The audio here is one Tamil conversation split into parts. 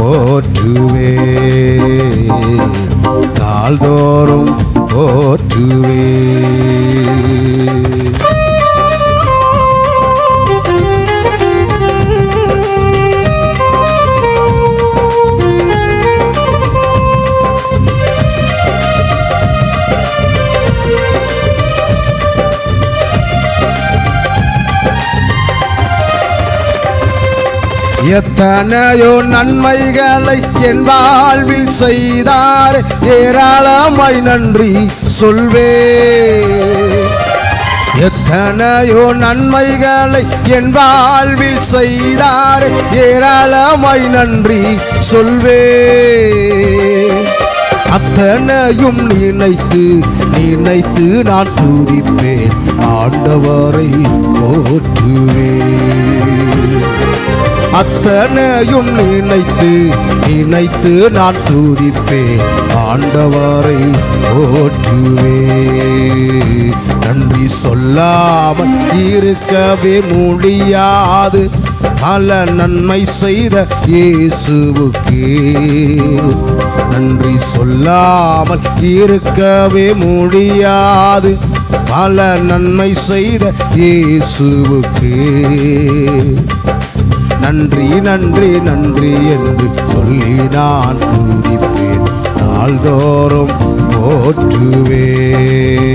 போற்றுவே. நாள்தோறும் போற்றுவே. எத்தனையோ நன்மைகளை என் வாழ்வில் செய்தார். ஏராளமாய் நன்றி சொல்வே. எத்தனையோ நன்மைகளை என் வாழ்வில் செய்தார். ஏராளமாய் நன்றி சொல்வே. அத்தனையும் நினைத்து நினைத்து நான் துதிப்பேன். ஆண்டவரை போற்றுவேன். அத்தனையும் நினைத்து நினைத்து நான் துதிப்பேன். ஆண்டவரை போற்றுவே. நன்றி சொல்லாமல் இருக்கவே முடியாது. பல நன்மை செய்த இயேசுவுக்கே. நன்றி சொல்லாமல் இருக்கவே முடியாது. பல நன்மை செய்த இயேசுவுக்கே. நன்றி நன்றி நன்றி என்று சொல்லி நான் துதிப்பேன். நாள்தோறும் போற்றுவேன்.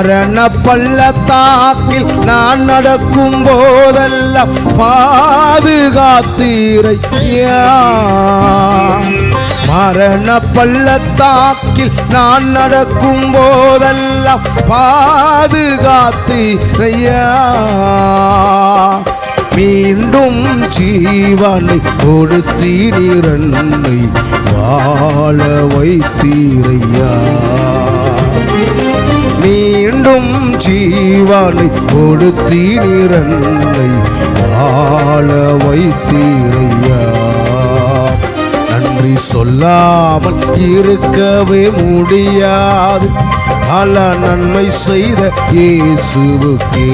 மரண பள்ளத்தாக்கில் நான் நடக்கும் போதெல்லாம் பாதுகாத்தீரையா. மரண பள்ளத்தாக்கில் நான் நடக்கும் போதெல்லாம் பாதுகாத்தீரையா. மீண்டும் ஜீவனை கொடுத்தீரன்னை வாழ வைத்தீரையா. மீண்டும் ஜீவனை கொடுத்தீரன்னை வாழ வைத்தீரையா. நன்றி சொல்லாமல் இருக்கவே முடியாது. பல நன்மை செய்த இயேசுவுக்கே.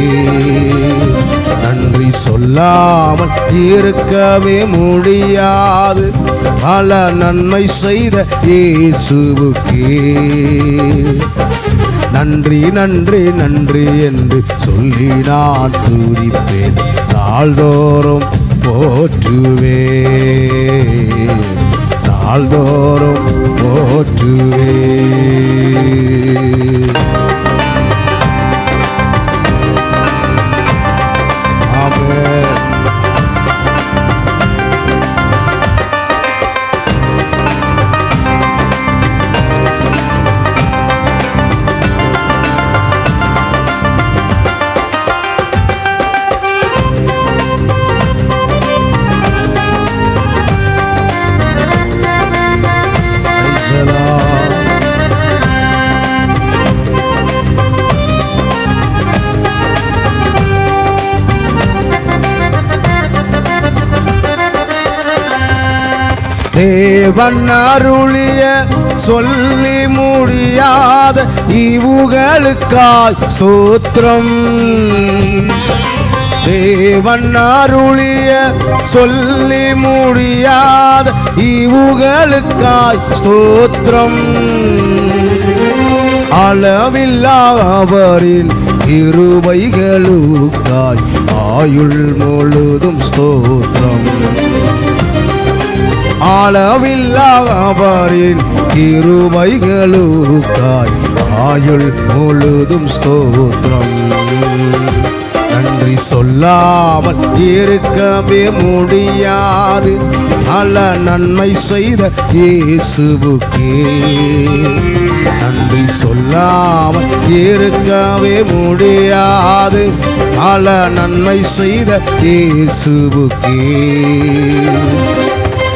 நன்றி சொல்லாமல் இருக்கவே முடியாது. பல நன்மை செய்த இயேசுவுக்கே. நன்றி நன்றி நன்றி என்று சொல்லி நான் துதிப்பேன். நாள்தோறும் போற்றுவே நாள்தோறும் போற்றுவே தேவன் அருளிய சொல்லி முடியாத இவுகளுக்காய் ஸ்தோத்திரம். தேவன் அருளிய சொல்லி முடியாத இவுகளுக்காய் ஸ்தோத்திரம். அளவில்லா அவரின் இருவைகளுக்காய் ஆயுள் முழுதும் ஸ்தோத்திரம். அளவில்லா அவரின் இருவைகளுக்காய் ஆயுள் முழுதும் ஸ்தோத்திரம். நன்றி சொல்லாமல் இருக்கவே முடியாது. நல்ல நன்மை செய்த இயேசுவுக்கே. நன்றி சொல்லாமல் இருக்கவே முடியாது. பல நன்மை செய்த இயேசுவுக்கே.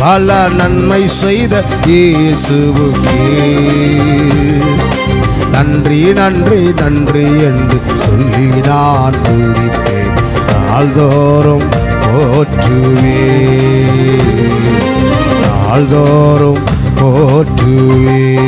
பல நன்மை செய்த இயேசுவுக்கே. நன்றி நன்றி நன்றி என்று சொல்லி நான் துடிப்பேன் நாள்தோறும் போற்றுவே. நாள்தோறும் போற்றுவே.